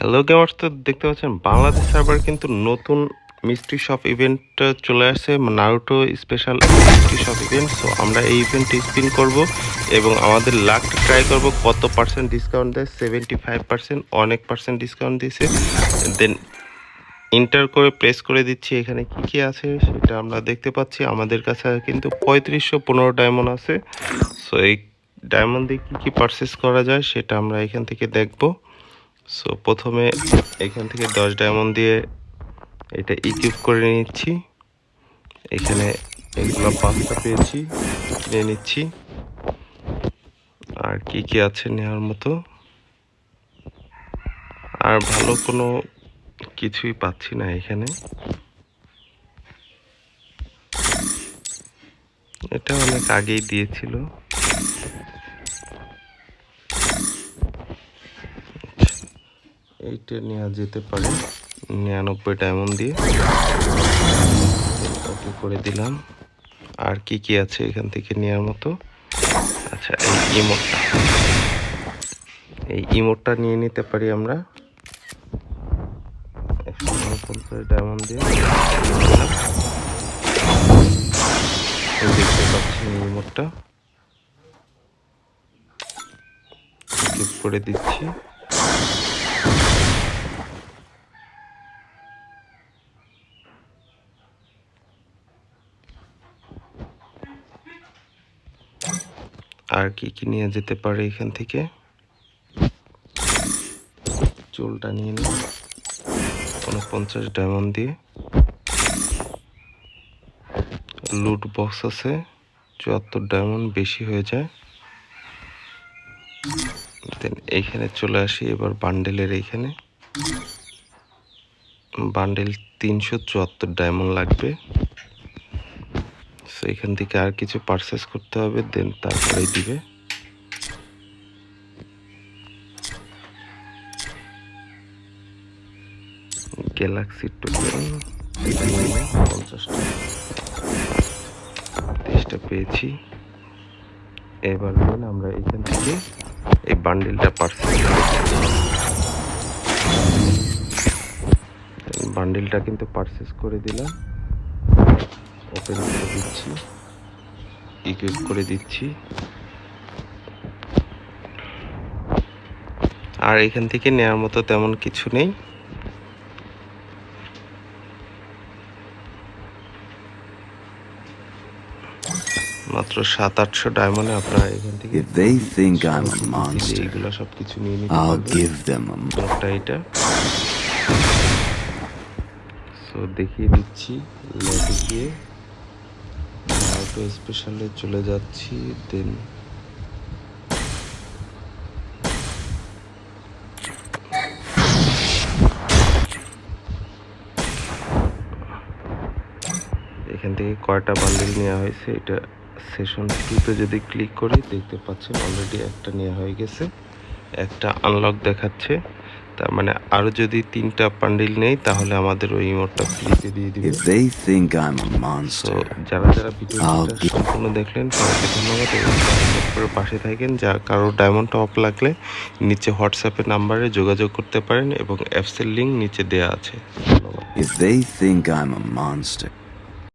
Hello gamers তো দেখতে পাচ্ছেন বাংলাদেশ সার্ভার কিন্তু নতুন মিস্ট্রি শপ ইভেন্ট চলে আসছে Naruto special mystery shop event so আমরা এই ইভেন্টে স্পিন করব এবং আমাদের লাকটা ট্রাই করব, কত পার্সেন্ট ডিসকাউন্ট দেয় সেভেন্টি ফাইভ পার্সেন্ট অনেক পার্সেন্ট ডিসকাউন্ট দিয়েছে। দেন ইন্টার করে প্রেস করে দিচ্ছি, এখানে কি কি আছে সেটা আমরা দেখতে পাচ্ছি। আমাদের কাছে কিন্তু পঁয়ত্রিশশো পনেরো ডায়মন্ড আছে। সো এই ডায়মন্ড দিয়ে কী কী পারচেস করা যায় সেটা আমরা এখান থেকে দেখব। সো প্রথমে এখান থেকে দশ ডায়মন্ড দিয়ে এটা ইকুইপ করে নিচ্ছি। এখানে এগুলো পাঁচটা পেয়েছি, কিনে নিচ্ছি। আর কি কি আছে নেওয়ার মতো? আর ভালো কোনো কিছুই পাচ্ছি না এখানে। এটা অনেক আগেই দিয়েছিল। এইটা নেওয়া যেতে পারে। নিরানব্বই ডায়মন্ড দিয়ে। ওকে করে দিলাম। আর কি কি আছে এখান থেকে নেওয়ার মতো? আচ্ছা এই ইমোটটা এই ইমোটটা নিয়ে নিতে পারি আমরা। ডায়মন্ড দিয়ে। দেখতে পাচ্ছেন এই ইমোটটা করে দিচ্ছি। আর কি কি নিয়ে যেতে পারে এখান থেকে? চুলটা নিয়ে নিই। উনপঞ্চাশ ডায়মন্ড দিয়ে। লুট বক্স আছে। চুয়াত্তর ডায়মন্ড বেশি হয়ে যায়। দেন এইখানে চলে আসি, এবার বান্ডেলের এইখানে বান্ডেল তিনশো চুয়াত্তর ডায়মন্ড লাগবে। সো এখান থেকে আর কিছু পারচেস করতে হবে দেন তারপরে দিবে। গ্যালাক্সি পঞ্চাশটা তেইশটা পেয়েছি। এবার দিন আমরা এখান থেকে এই বান্ডিলটা পারচেস বান্ডিলটা কিন্তু পারচেস করে দিলাম। ওপেন করে দিচ্ছি। ইকুইপ করে দিচ্ছি। আর এখান থেকে নেওয়ার মতো তেমন কিছু নেই। মাত্র সাত আটশো ডায়মন্ডে আপনারা এখান থেকে they think I'm a monster, এইগুলো সব কিছু নিয়ে নিতে I'll পারবেন। give them a একটা এটা। সো দেখিয়ে দিচ্ছি। গিয়ে নারুটো স্পেশালে চলে যাচ্ছি দেন এখান থেকে কয়টা বান্ডেল নেওয়া হয়েছে, এটা সেশন টুতে যদি ক্লিক করি, দেখতে পাচ্ছেন অলরেডি একটা নেওয়া হয়ে গেছে, একটা আনলক দেখাচ্ছে। তার মানে আরও যদি তিনটা বান্ডিল নেই তাহলে আমাদের ওই ইমোটটা ফ্রিতে দিয়ে দিবে monster, যারা যারা ভিডিওটা. সম্পূর্ণ দেখলেন সবাইকে ধন্যবাদ এবং করে পাশে থাকেন। যা কারও ডায়মন্ড টপ লাগলে নিচে হোয়াটসঅ্যাপের নাম্বারে যোগাযোগ করতে পারেন এবং অ্যাপসের লিঙ্ক নিচে দেওয়া আছে। ধন্যবাদ। If they think I'm a monster,